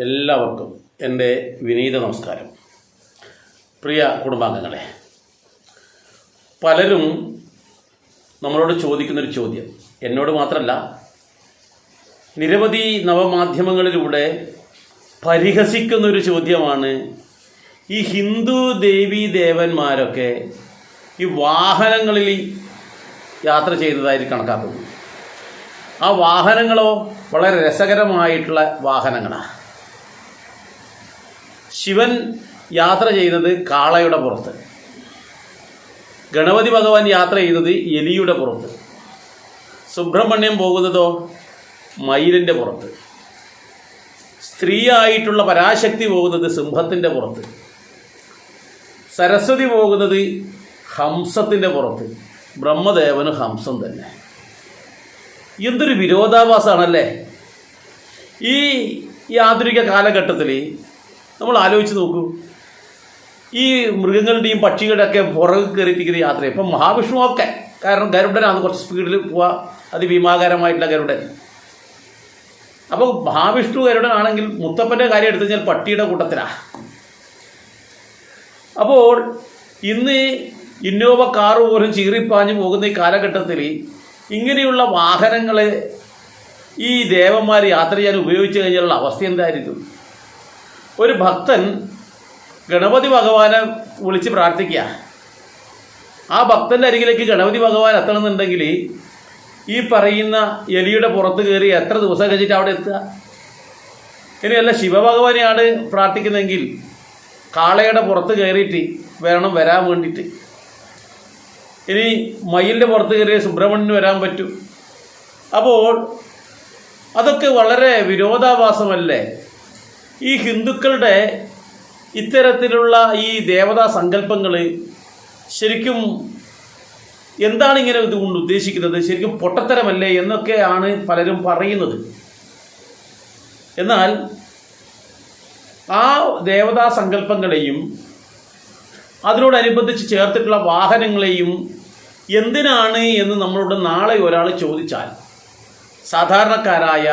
എല്ലാവർക്കും എന്റെ വിനീത നമസ്കാരം. പ്രിയ കുടുംബാംഗങ്ങളെ പലരും നമ്മളോട് ചോദിക്കുന്നൊരു ചോദ്യം. എന്നോട് മാത്രമല്ല നിരവധി നവമാധ്യമങ്ങളിലൂടെ പരിഹസിക്കുന്നൊരു ചോദ്യമാണ് ഈ ഹിന്ദു ദേവീ ദേവന്മാരൊക്കെ ഈ വാഹനങ്ങളിൽ യാത്ര ചെയ്തതായി കണക്കാക്കുന്നു. ആ വാഹനങ്ങളോ വളരെ രസകരമായിട്ടുള്ള വാഹനങ്ങളാണ് ശിവൻ യാത്ര ചെയ്യുന്നത് കാളയുടെ പുറത്ത്. ഗണപതി ഭഗവാൻ യാത്ര ചെയ്യുന്നത് എലിയുടെ പുറത്ത്. സുബ്രഹ്മണ്യം പോകുന്നതോ മയിലിന്റെ പുറത്ത്. സ്ത്രീയായിട്ടുള്ള പരാശക്തി പോകുന്നത് സിംഹത്തിന്റെ പുറത്ത്. സരസ്വതി പോകുന്നത് ഹംസത്തിന്റെ പുറത്ത്. ബ്രഹ്മദേവന് ഹംസം തന്നെ. എന്തൊരു വിരോധാഭാസമാണല്ലേ? ഈ ആധുനിക കാലഘട്ടത്തിൽ നമ്മൾ ആലോചിച്ച് നോക്കൂ. ഈ മൃഗങ്ങളുടെയും പക്ഷികളുടെ ഒക്കെ പുറകെ കയറിപ്പിക്കുന്ന യാത്ര ഇപ്പം മഹാവിഷ്ണുവൊക്കെ കാരണം ഗരുഡനാണ് കുറച്ച് സ്പീഡിൽ പോവുക അതിഭീമാകാരമായിട്ടുള്ള ഗരുഡൻ. അപ്പോൾ മഹാവിഷ്ണു ഗരുഡനാണെങ്കിൽ മുത്തപ്പന്റെ കാര്യം എടുത്തു കഴിഞ്ഞാൽ പട്ടിയുടെ കൂട്ടത്തിലാണ് അപ്പോൾ ഇന്ന് ഇന്നോവ കാറ് പോലും ചീറിപ്പാഞ്ഞു പോകുന്ന ഈ കാലഘട്ടത്തിൽ ഇങ്ങനെയുള്ള വാഹനങ്ങൾ ഈ ദേവന്മാർ യാത്ര ചെയ്യാൻ ഉപയോഗിച്ചു കഴിഞ്ഞാലുള്ള അവസ്ഥ എന്തായിരിക്കും? ഒരു ഭക്തൻ ഗണപതി ഭഗവാനെ വിളിച്ച് പ്രാർത്ഥിക്കുക. ആ ഭക്തന്റെ അരികിലേക്ക് ഗണപതി ഭഗവാൻ എത്തണമെന്നുണ്ടെങ്കിൽ ഈ പറയുന്ന എലിയുടെ പുറത്ത് കയറി എത്ര ദിവസം കഴിഞ്ഞിട്ട് അവിടെ എത്തുക? ഇനിയല്ല ശിവഭഗവാനെയാണ് പ്രാർത്ഥിക്കുന്നതെങ്കിൽ കാളയുടെ പുറത്ത് കയറിയിട്ട് വരണം വരാൻ വേണ്ടിയിട്ട്. ഇനി മയിലിന്റെ പുറത്ത് കയറിയ സുബ്രഹ്മണ്യന് വരാൻ പറ്റും. അപ്പോൾ അതൊക്കെ വളരെ വിരോധാഭാസമല്ലേ? ഈ ഹിന്ദുക്കളുടെ ഇത്തരത്തിലുള്ള ഈ ദേവതാ സങ്കല്പങ്ങൾ ശരിക്കും എന്താണ് ഇങ്ങനെ ഇതുകൊണ്ട് ഉദ്ദേശിക്കുന്നത്? ശരിക്കും പൊട്ടത്തരമല്ലേ എന്നൊക്കെയാണ് പലരും പറയുന്നത്. എന്നാൽ ആ ദേവതാ സങ്കല്പങ്ങളെയും അതിനോടനുബന്ധിച്ച് ചേർത്തിട്ടുള്ള വാഹനങ്ങളെയും എന്തിനാണ് എന്ന് നമ്മളോട് നാളെ ഒരാൾ ചോദിച്ചാൽ സാധാരണക്കാരായ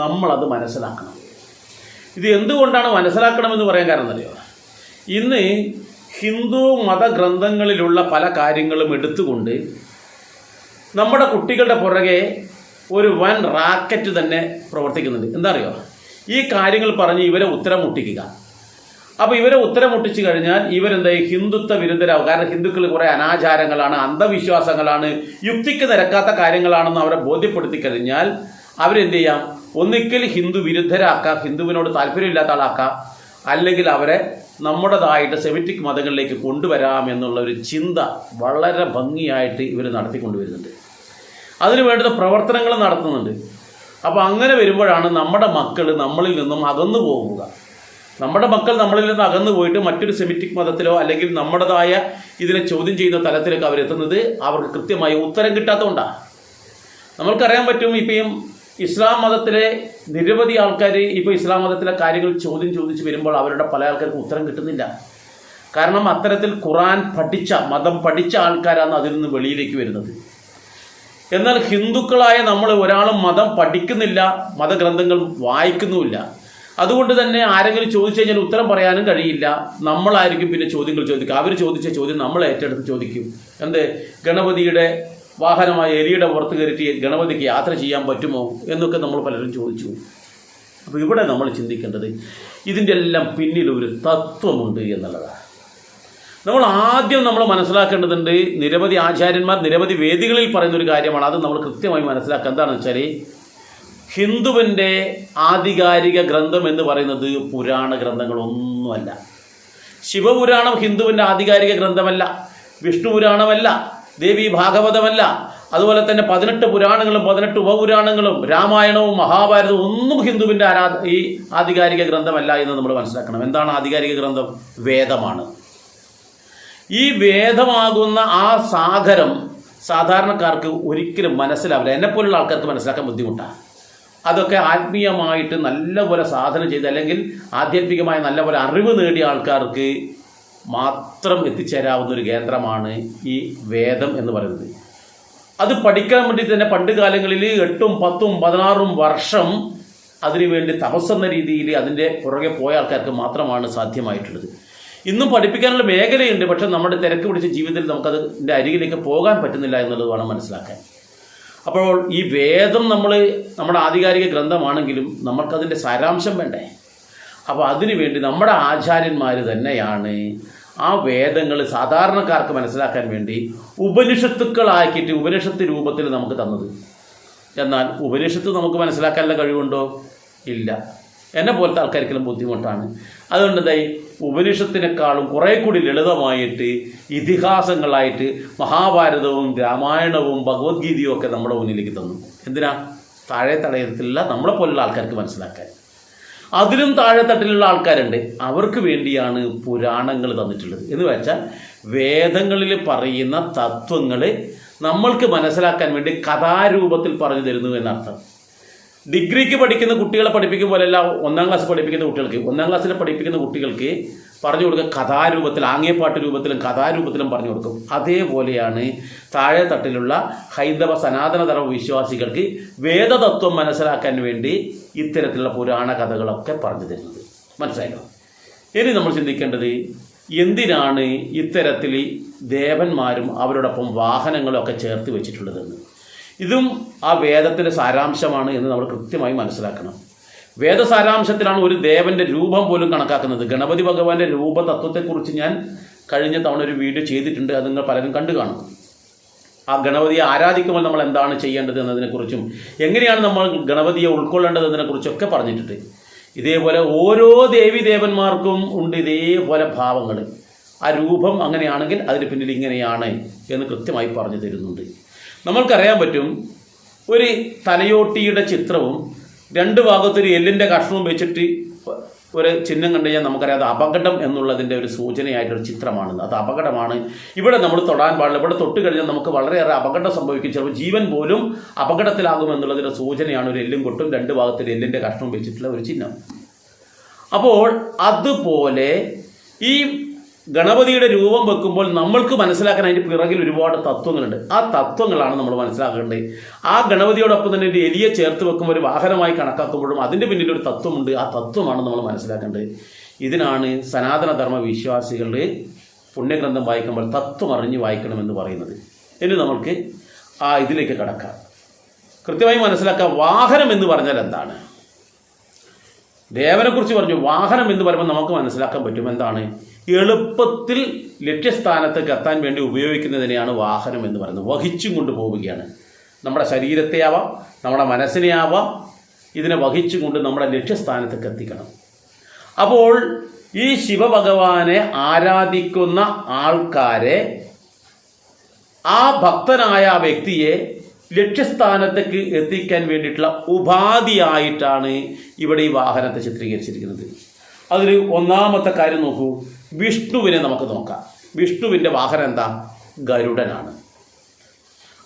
നമ്മളത് മനസ്സിലാക്കണം. ഇത് എന്തുകൊണ്ടാണ് മനസ്സിലാക്കണമെന്ന് പറയാൻ കാരണം അറിയോ? ഇന്ന് ഹിന്ദു മതഗ്രന്ഥങ്ങളിലുള്ള പല കാര്യങ്ങളും എടുത്തുകൊണ്ട് നമ്മുടെ കുട്ടികളുടെ പുറകെ ഒരു വൻ റാക്കറ്റ് തന്നെ പ്രവർത്തിക്കുന്നുണ്ട്. എന്താ അറിയോ? ഈ കാര്യങ്ങൾ പറഞ്ഞ് ഇവരെ ഉത്തരം മുട്ടിക്കുക. അപ്പോൾ ഇവരെ ഉത്തരം മുട്ടിച്ചു കഴിഞ്ഞാൽ ഇവരെന്തായി ഹിന്ദുത്വ വിരുദ്ധരാകും കാരണം ഹിന്ദുക്കൾ കുറേ അനാചാരങ്ങളാണ് അന്ധവിശ്വാസങ്ങളാണ് യുക്തിക്ക് നിരക്കാത്ത കാര്യങ്ങളാണെന്ന് അവരെ ബോധ്യപ്പെടുത്തി കഴിഞ്ഞാൽ അവരെന്ത് ചെയ്യാം? ഒന്നിക്കൽ ഹിന്ദു വിരുദ്ധരാക്കാം ഹിന്ദുവിനോട് താല്പര്യമില്ലാത്ത ആളാക്കാം അല്ലെങ്കിൽ അവരെ നമ്മുടേതായിട്ട് സെമിറ്റിക് മതങ്ങളിലേക്ക് കൊണ്ടുവരാം എന്നുള്ള ഒരു ചിന്ത വളരെ ഭംഗിയായിട്ട് ഇവർ നടത്തിക്കൊണ്ടുവരുന്നുണ്ട്. അതിന് വേണ്ടുന്ന പ്രവർത്തനങ്ങൾ നടത്തുന്നുണ്ട്. അപ്പോൾ അങ്ങനെ വരുമ്പോഴാണ് നമ്മുടെ മക്കൾ നമ്മളിൽ നിന്നും അകന്നു പോകുക. നമ്മുടെ മക്കൾ നമ്മളിൽ നിന്ന് അകന്നു പോയിട്ട് മറ്റൊരു സെമിറ്റിക് മതത്തിലോ അല്ലെങ്കിൽ നമ്മുടേതായ ഇതിനെ ചോദ്യം ചെയ്യുന്ന തലത്തിലൊക്കെ അവരെത്തുന്നത് അവർക്ക് കൃത്യമായി ഉത്തരം കിട്ടാത്തതുകൊണ്ടാണ്. നമ്മൾക്കറിയാൻ പറ്റും ഇപ്പം ഇസ്ലാം മതത്തിലെ നിരവധി ആൾക്കാർ ഇപ്പോൾ ഇസ്ലാം മതത്തിലെ കാര്യങ്ങൾ ചോദ്യം ചോദിച്ച് വരുമ്പോൾ അവരുടെ പല ആൾക്കാർക്കും ഉത്തരം കിട്ടുന്നില്ല. കാരണം അത്തരത്തിൽ ഖുറാൻ പഠിച്ച മതം പഠിച്ച ആൾക്കാരാണ് അതിൽ നിന്ന് വെളിയിലേക്ക് വരുന്നത്. എന്നാൽ ഹിന്ദുക്കളായ നമ്മൾ ഒരാളും മതം പഠിക്കുന്നില്ല മതഗ്രന്ഥങ്ങൾ വായിക്കുന്നുമില്ല. അതുകൊണ്ട് തന്നെ ആരെങ്കിലും ചോദിച്ചു കഴിഞ്ഞാൽ ഉത്തരം പറയാനും കഴിയില്ല. നമ്മളായിരിക്കും പിന്നെ ചോദ്യങ്ങൾ ചോദിക്കുക. അവർ ചോദിച്ച ചോദ്യം നമ്മൾ ഏറ്റെടുത്ത് ചോദിക്കും. എന്ത്? ഗണപതിയുടെ വാഹനമായ എലിയുടെ പുറത്ത് കയറ്റി ഗണപതിക്ക് യാത്ര ചെയ്യാൻ പറ്റുമോ എന്നൊക്കെ നമ്മൾ പലരും ചോദിച്ചു. അപ്പോൾ ഇവിടെ നമ്മൾ ചിന്തിക്കേണ്ടത് ഇതിന്റെ എല്ലാം പിന്നിൽ ഒരു തത്വമുണ്ട് എന്നുള്ളതാണ്. നമ്മൾ ആദ്യം നമ്മൾ മനസ്സിലാക്കേണ്ടതുണ്ട് നിരവധി ആചാര്യന്മാർ നിരവധി വേദികളിൽ പറയുന്ന ഒരു കാര്യമാണ്. അത് നമ്മൾ കൃത്യമായി മനസ്സിലാക്കുക. എന്താണെന്ന് വെച്ചാൽ ഹിന്ദുവിന്റെ ആധികാരിക ഗ്രന്ഥം എന്ന് പറയുന്നത് പുരാണ ഗ്രന്ഥങ്ങളൊന്നുമല്ല. ശിവപുരാണം ഹിന്ദുവിന്റെ ആധികാരിക ഗ്രന്ഥമല്ല. വിഷ്ണു പുരാണമല്ല ദേവി ഭാഗവതമല്ല. അതുപോലെ തന്നെ പതിനെട്ട് പുരാണങ്ങളും പതിനെട്ട് ഉപപുരാണങ്ങളും രാമായണവും മഹാഭാരതവും ഒന്നും ഹിന്ദുവിന്റെ ആരാധ ഈ ആധികാരിക ഗ്രന്ഥമല്ല എന്ന് നമ്മൾ മനസ്സിലാക്കണം. എന്താണ് ആധികാരിക ഗ്രന്ഥം? വേദമാണ്. ഈ വേദമാകുന്ന ആ സാഗരം സാധാരണക്കാർക്ക് ഒരിക്കലും മനസ്സിലാവില്ല. എന്നെപ്പോലുള്ള ആൾക്കാർക്ക് മനസ്സിലാക്കാൻ ബുദ്ധിമുട്ടാണ് അതൊക്കെ ആത്മീയമായിട്ട് നല്ലപോലെ സാധന ചെയ്ത് അല്ലെങ്കിൽ ആധ്യാത്മികമായ നല്ലപോലെ അറിവ് നേടിയ ആൾക്കാർക്ക് മാത്രം എത്തിച്ചേരാവുന്ന ഒരു കേന്ദ്രമാണ് ഈ വേദം എന്ന് പറയുന്നത്. അത് പഠിക്കാൻ വേണ്ടി തന്നെ പണ്ട് കാലങ്ങളിൽ എട്ടും പത്തും പതിനാറും വർഷം അതിനുവേണ്ടി തപസ്സെന്ന രീതിയിൽ അതിന്റെ പുറകെ പോയ ആൾക്കാർക്ക് മാത്രമാണ് സാധ്യമായിട്ടുള്ളത്. ഇന്നും പഠിപ്പിക്കാനുള്ള മേഖലയുണ്ട് പക്ഷെ നമ്മുടെ തിരക്ക് പിടിച്ച ജീവിതത്തിൽ നമുക്കതിന്റെ അരികിലേക്ക് പോകാൻ പറ്റുന്നില്ല എന്നുള്ളത് വേണം മനസ്സിലാക്കാൻ. അപ്പോൾ ഈ വേദം നമ്മൾ നമ്മുടെ ആധികാരിക ഗ്രന്ഥമാണെങ്കിലും നമുക്കതിന്റെ സാരാംശം വേണ്ടേ? അപ്പോൾ അതിനുവേണ്ടി നമ്മുടെ ആചാര്യന്മാർ തന്നെയാണ് ആ വേദങ്ങൾ സാധാരണക്കാർക്ക് മനസ്സിലാക്കാൻ വേണ്ടി ഉപനിഷത്തുക്കളാക്കിയിട്ട് ഉപനിഷത്ത് രൂപത്തിൽ നമുക്ക് തന്നത്. എന്നാൽ ഉപനിഷത്ത് നമുക്ക് മനസ്സിലാക്കാനുള്ള കഴിവുണ്ടോ? ഇല്ല. എന്നെ പോലത്തെ ആൾക്കാർക്കെല്ലാം ബുദ്ധിമുട്ടാണ്. അതുകൊണ്ട് എന്തായി? ഉപനിഷത്തിനേക്കാളും കുറേ കൂടി ലളിതമായിട്ട് ഇതിഹാസങ്ങളായിട്ട് മഹാഭാരതവും രാമായണവും ഭഗവത്ഗീതയും ഒക്കെ നമ്മുടെ മുന്നിലേക്ക് തന്നു. എന്തിനാ? താഴെ തടയത്തിലുള്ള നമ്മളെ പോലുള്ള ആൾക്കാർക്ക് മനസ്സിലാക്കാൻ. അതിലും താഴെ തട്ടിലുള്ള ആൾക്കാരുണ്ട്. അവർക്ക് വേണ്ടിയാണ് പുരാണങ്ങൾ തന്നിട്ടുള്ളത്. എന്ന് വെച്ചാൽ വേദങ്ങളിൽ പറയുന്ന തത്വങ്ങൾ നമ്മൾക്ക് മനസ്സിലാക്കാൻ വേണ്ടി കഥാരൂപത്തിൽ പറഞ്ഞു തരുന്നു എന്നർത്ഥം. ഡിഗ്രിക്ക് പഠിക്കുന്ന കുട്ടികളെ പഠിപ്പിക്കും പോലെയല്ല ഒന്നാം ക്ലാസ് പഠിപ്പിക്കുന്ന കുട്ടികൾക്ക്. ഒന്നാം ക്ലാസ്സിൽ പഠിപ്പിക്കുന്ന കുട്ടികൾക്ക് പറഞ്ഞു കൊടുക്കുക കഥാരൂപത്തിൽ ആംഗ്യപ്പാട്ട് രൂപത്തിലും കഥാരൂപത്തിലും പറഞ്ഞു കൊടുക്കും. അതേപോലെയാണ് താഴെ തട്ടിലുള്ള ഹൈന്ദവ സനാതന ധർമ്മ വിശ്വാസികൾക്ക് വേദതത്വം മനസ്സിലാക്കാൻ വേണ്ടി ഇത്തരത്തിലുള്ള പുരാണ കഥകളൊക്കെ പറഞ്ഞു തരുന്നത്. മനസ്സിലായോ? ഇനി നമ്മൾ ചിന്തിക്കേണ്ടത് എന്തിനാണ് ഇത്തരത്തിൽ ദേവന്മാരും അവരോടൊപ്പം വാഹനങ്ങളൊക്കെ ചേർത്ത് വെച്ചിട്ടുള്ളതെന്ന്? ഇതും ആ വേദത്തിന്റെ സാരാംശമാണ് എന്ന് നമ്മൾ കൃത്യമായി മനസ്സിലാക്കണം. വേദസാരാംശത്തിലാണ് ഒരു ദേവന്റെ രൂപം പോലും കണക്കാക്കുന്നത്. ഗണപതി ഭഗവാന്റെ രൂപതത്വത്തെക്കുറിച്ച് ഞാൻ കഴിഞ്ഞ തവണ ഒരു വീഡിയോ ചെയ്തിട്ടുണ്ട്. അത് നിങ്ങൾ പലരും കണ്ടു കാണും. ആ ഗണപതിയെ ആരാധിക്കുമ്പോൾ നമ്മൾ എന്താണ് ചെയ്യേണ്ടത് എന്നതിനെക്കുറിച്ചും എങ്ങനെയാണ് നമ്മൾ ഗണപതിയെ ഉൾക്കൊള്ളേണ്ടത് എന്നതിനെക്കുറിച്ചൊക്കെ പറഞ്ഞിട്ടുണ്ട്. ഇതേപോലെ ഓരോ ദേവി ദേവന്മാർക്കും ഉണ്ട് ഇതേപോലെ ഭാവങ്ങൾ. ആ രൂപം അങ്ങനെയാണെങ്കിൽ അതിന് പിന്നിൽ ഇങ്ങനെയാണ് എന്ന് കൃത്യമായി പറഞ്ഞു തരുന്നുണ്ട്. നമ്മൾക്കറിയാൻ പറ്റും ഒരു തലയോട്ടിയുടെ ചിത്രവും രണ്ട് ഭാഗത്തൊരു എല്ലിന്റെ കഷ്ണവും വെച്ചിട്ട് ഒരു ചിഹ്നം കണ്ടു കഴിഞ്ഞാൽ നമുക്കറിയാം അത് അപകടം എന്നുള്ളതിന്റെ ഒരു സൂചനയായിട്ടൊരു ചിത്രമാണ് അത് അപകടമാണ്. ഇവിടെ നമ്മൾ തൊടാൻ പാടില്ല. ഇവിടെ തൊട്ട് കഴിഞ്ഞാൽ നമുക്ക് വളരെയേറെ അപകടം സംഭവിക്കും. ചിലപ്പോൾ ജീവൻ പോലും അപകടത്തിലാകും എന്നുള്ളതിന്റെ സൂചനയാണ് ഒരു എല്ലും കൊട്ടും രണ്ട് ഭാഗത്തിൽ എല്ലിന്റെ കഷ്ണവും വെച്ചിട്ടുള്ള ഒരു ചിഹ്നം. അപ്പോൾ അതുപോലെ ഈ ഗണപതിയുടെ രൂപം വെക്കുമ്പോൾ നമ്മൾക്ക് മനസ്സിലാക്കാൻ അതിന്റെ പിറകിൽ ഒരുപാട് തത്വങ്ങളുണ്ട്. ആ തത്വങ്ങളാണ് നമ്മൾ മനസ്സിലാക്കേണ്ടത്. ആ ഗണപതിയോടൊപ്പം തന്നെ ഒരു എലിയെ ചേർത്ത് വെക്കുമ്പോൾ ഒരു വാഹനമായി കണക്കാക്കുമ്പോഴും അതിന്റെ പിന്നിൽ ഒരു തത്വമുണ്ട്. ആ തത്വമാണ് നമ്മൾ മനസ്സിലാക്കേണ്ടത്. ഇതിനാണ് സനാതനധർമ്മ വിശ്വാസികളുടെ പുണ്യഗ്രന്ഥം വായിക്കുമ്പോൾ തത്വം അറിഞ്ഞ് വായിക്കണമെന്ന് പറയുന്നത്. ഇനി നമ്മൾക്ക് ആ ഇതിലേക്ക് കടക്കാം. കൃത്യമായി മനസ്സിലാക്കാം വാഹനം എന്ന് പറഞ്ഞാൽ എന്താണ്? ദേവനെക്കുറിച്ച് പറഞ്ഞു വാഹനം എന്ന് പറയുമ്പോൾ നമുക്ക് മനസ്സിലാക്കാൻ പറ്റും എന്താണ്? എളുപ്പത്തിൽ ലക്ഷ്യസ്ഥാനത്തേക്ക് എത്താൻ വേണ്ടി ഉപയോഗിക്കുന്നതിനെയാണ് വാഹനം എന്ന് പറയുന്നത്. വഹിച്ചും കൊണ്ട് പോവുകയാണ്. നമ്മുടെ ശരീരത്തെ ആവാം നമ്മുടെ മനസ്സിനെ ആവാം ഇതിനെ വഹിച്ചുകൊണ്ട് നമ്മുടെ ലക്ഷ്യസ്ഥാനത്തേക്ക് എത്തിക്കണം. അപ്പോൾ ഈ ശിവഭഗവാനെ ആരാധിക്കുന്ന ആൾക്കാരെ ആ ഭക്തനായ വ്യക്തിയെ ലക്ഷ്യസ്ഥാനത്തേക്ക് എത്തിക്കാൻ വേണ്ടിയിട്ടുള്ള ഉപാധിയായിട്ടാണ് ഇവിടെ ഈ വാഹനത്തെ ചിത്രീകരിച്ചിരിക്കുന്നത്. അതിൽ ഒന്നാമത്തെ കാര്യം നോക്കൂ. വിഷ്ണുവിനെ നമുക്ക് നോക്കാം. വിഷ്ണുവിന്റെ വാഹനം എന്താ? ഗരുഡനാണ്.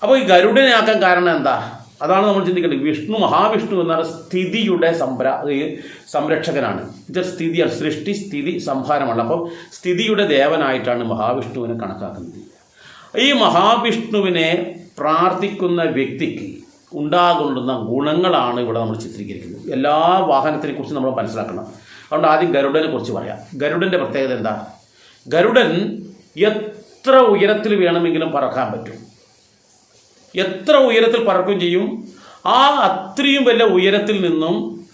അപ്പോൾ ഈ ഗരുഡനെ ആക്കാൻ കാരണം എന്താ? അതാണ് നമ്മൾ ചിന്തിക്കേണ്ടത്. വിഷ്ണു മഹാവിഷ്ണു എന്നാണ് സ്ഥിതിയുടെ സംര സംരക്ഷകനാണ്. ഇത് സ്ഥിതിയാണ്. സൃഷ്ടി സ്ഥിതി സംഹാരമാണ്. അപ്പം സ്ഥിതിയുടെ ദേവനായിട്ടാണ് മഹാവിഷ്ണുവിനെ കണക്കാക്കുന്നത്. ഈ മഹാവിഷ്ണുവിനെ പ്രാർത്ഥിക്കുന്ന വ്യക്തിക്ക് ഉണ്ടാകുന്ന ഗുണങ്ങളാണ് ഇവിടെ നമ്മൾ ചിത്രീകരിക്കുന്നത്. എല്ലാ വാഹനത്തിനെ കുറിച്ച് നമ്മൾ മനസ്സിലാക്കണം. അതുകൊണ്ട് ആദ്യം ഗരുഡനെ കുറിച്ച് പറയാം. ഗരുഡന്റെ പ്രത്യേകത എന്താ? ഗരുഡൻ എത്ര ഉയരത്തിൽ വേണമെങ്കിലും പറക്കാൻ പറ്റും. എത്ര ഉയരത്തിൽ പറക്കുകയും ചെയ്യും. ആ അത്രയും വലിയ ഉയരത്തിൽ നിന്നും